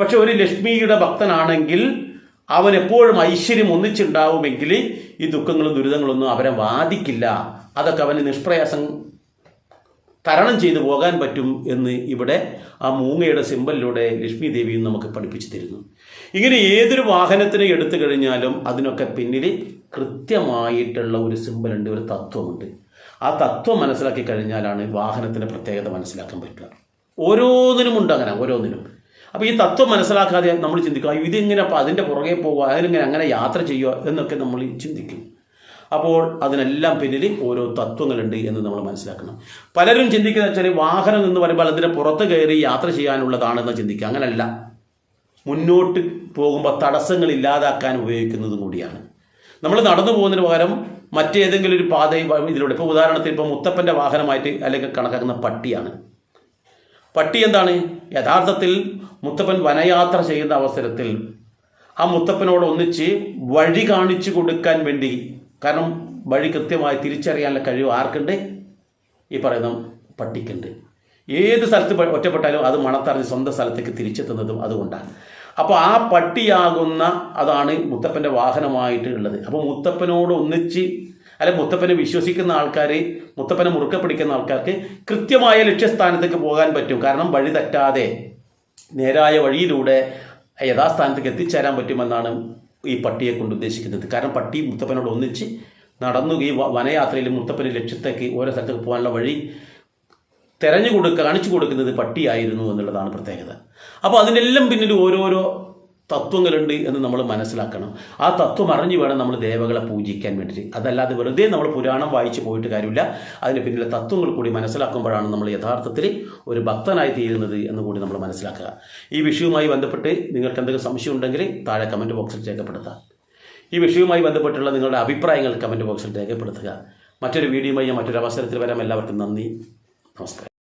പക്ഷെ ഒരു ലക്ഷ്മിയുടെ ഭക്തനാണെങ്കിൽ അവൻ എപ്പോഴും ഐശ്വര്യം ഒന്നിച്ചുണ്ടാവുമെങ്കിൽ ഈ ദുഃഖങ്ങളും ദുരിതങ്ങളൊന്നും അവരെ ബാധിക്കില്ല അതൊക്കെ അവന് നിഷ്പ്രയാസം തരണം ചെയ്തു പോകാൻ പറ്റും എന്ന് ഇവിടെ ആ മൂങ്ങയുടെ സിമ്പലിലൂടെ ലക്ഷ്മി ദേവിയും നമുക്ക് പഠിപ്പിച്ചു തരുന്നു. ഇങ്ങനെ ഏതൊരു വാഹനത്തിനെ എടുത്തു കഴിഞ്ഞാലും അതിനൊക്കെ പിന്നിൽ കൃത്യമായിട്ടുള്ള ഒരു സിമ്പലുണ്ട് ഒരു തത്വമുണ്ട്. ആ തത്വം മനസ്സിലാക്കി കഴിഞ്ഞാലാണ് വാഹനത്തിന്റെ പ്രത്യേകത മനസ്സിലാക്കാൻ പറ്റുക. ഓരോന്നിനും ഉണ്ട് അങ്ങനെ ഓരോന്നിനും. അപ്പോൾ ഈ തത്വം മനസ്സിലാക്കാതെ നമ്മൾ ചിന്തിക്കുക "അയ്യോ, ഇതിങ്ങനെ അപ്പോൾ അതിന്റെ പുറകെ പോകുക അതിനിങ്ങനെ അങ്ങനെ യാത്ര ചെയ്യുക എന്നൊക്കെ നമ്മൾ ചിന്തിക്കും. അപ്പോൾ അതിനെല്ലാം പിന്നിൽ ഓരോ തത്വങ്ങളുണ്ട് എന്ന് നമ്മൾ മനസ്സിലാക്കണം. പലരും ചിന്തിക്കുന്ന വെച്ചാൽ വാഹനം എന്ന് പറയുമ്പോൾ അതിന്റെ പുറത്ത് കയറി യാത്ര ചെയ്യാനുള്ളതാണെന്ന് ചിന്തിക്കുക. അങ്ങനല്ല. മുന്നോട്ട് പോകുമ്പോൾ തടസ്സങ്ങൾ ഇല്ലാതാക്കാൻ ഉപയോഗിക്കുന്നതും കൂടിയാണ്. നമ്മൾ നടന്നു പോകുന്നതിന് പകരം മറ്റേതെങ്കിലും ഒരു പാത ഇതിലൂടെ. ഇപ്പോൾ ഉദാഹരണത്തിന് ഇപ്പോൾ മുത്തപ്പന്റെ വാഹനമായിട്ട് അല്ലെങ്കിൽ കണക്കാക്കുന്ന പട്ടിയാണ്. പട്ടി എന്താണ്? യഥാർത്ഥത്തിൽ മുത്തപ്പൻ വനയാത്ര ചെയ്യുന്ന അവസരത്തിൽ ആ മുത്തപ്പനോട് ഒന്നിച്ച് വഴി കാണിച്ചു കൊടുക്കാൻ വേണ്ടി കാരണം വഴി കൃത്യമായി തിരിച്ചറിയാനുള്ള കഴിവ് ആർക്കുണ്ട്? ഈ പറയുന്ന പട്ടിക്കുണ്ട്. ഏത് സ്ഥലത്ത് ഒറ്റപ്പെട്ടാലും അത് മണത്തറിഞ്ഞ് സ്വന്തം സ്ഥലത്തേക്ക് തിരിച്ചെത്തുന്നതും അതുകൊണ്ടാണ്. അപ്പോൾ ആ പട്ടിയാകുന്ന അതാണ് മുത്തപ്പന്റെ വാഹനമായിട്ട് ഉള്ളത്. അപ്പോൾ മുത്തപ്പനോട് ഒന്നിച്ച് അല്ലെ മുത്തപ്പനെ വിശ്വസിക്കുന്ന ആൾക്കാർ മുത്തപ്പനെ മുറുക്കെ പിടിക്കുന്ന ആൾക്കാർക്ക് കൃത്യമായ ലക്ഷ്യസ്ഥാനത്തേക്ക് പോകാൻ പറ്റും. കാരണം വഴി തെറ്റാതെ നേരായ വഴിയിലൂടെ യഥാസ്ഥാനത്തേക്ക് എത്തിച്ചേരാൻ പറ്റുമെന്നാണ് ഈ പട്ടിയെ കൊണ്ട് ഉദ്ദേശിക്കുന്നത്. കാരണം പട്ടി മുത്തപ്പനോട് ഒന്നിച്ച് നടന്നു ഈ വനയാത്രയിൽ മുത്തപ്പന് ലക്ഷ്യത്തേക്ക് ഓരോ സ്ഥലത്തേക്ക് പോകാനുള്ള വഴി തെരഞ്ഞു കൊടുക്കുക കാണിച്ചു കൊടുക്കുന്നത് പട്ടിയായിരുന്നു എന്നുള്ളതാണ് പ്രത്യേകത. അപ്പോൾ അതിനെല്ലാം പിന്നിൽ ഓരോരോ തത്വങ്ങളുണ്ട് എന്ന് നമ്മൾ മനസ്സിലാക്കണം. ആ തത്വം അറിഞ്ഞു വേണം നമ്മൾ ദേവകളെ പൂജിക്കാൻ വേണ്ടിയിട്ട്. അതല്ലാതെ വെറുതെ നമ്മൾ പുരാണം വായിച്ചു പോയിട്ട് കാര്യമില്ല. അതിന് പിന്നിലെ തത്വങ്ങൾ കൂടി മനസ്സിലാക്കുമ്പോഴാണ് നമ്മൾ യഥാർത്ഥത്തിൽ ഒരു ഭക്തനായി തീരുന്നത് എന്ന് കൂടി നമ്മൾ മനസ്സിലാക്കുക. ഈ വിഷയവുമായി ബന്ധപ്പെട്ട് നിങ്ങൾക്ക് എന്തെങ്കിലും സംശയം ഉണ്ടെങ്കിൽ താഴെ കമന്റ് ബോക്സിൽ രേഖപ്പെടുത്തുക. ഈ വിഷയവുമായി ബന്ധപ്പെട്ടുള്ള നിങ്ങളുടെ അഭിപ്രായങ്ങൾ കമന്റ് ബോക്സിൽ രേഖപ്പെടുത്തുക. മറ്റൊരു വീഡിയോയുമായി മറ്റൊരു അവസരത്തിൽ വരാം. എല്ലാവർക്കും നന്ദി. നമസ്കാരം.